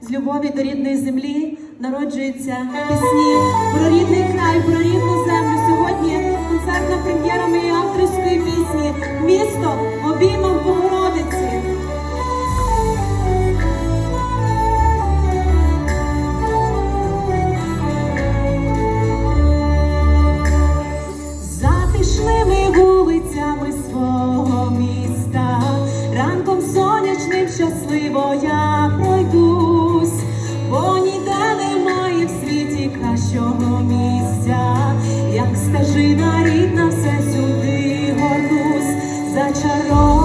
з любові до рідної землі народжуються пісні про рідний край, про рідну землю. Сьогодні концертна прем'єра моєї авторської пісні Місто обіймав Богородиці. Затишними вулицями свого міста, ранком сонячним щасливо я. рідна все сюди горнусь зачарована.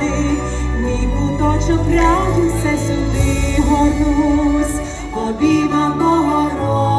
ради, мій сюди горнусь, обійма мого.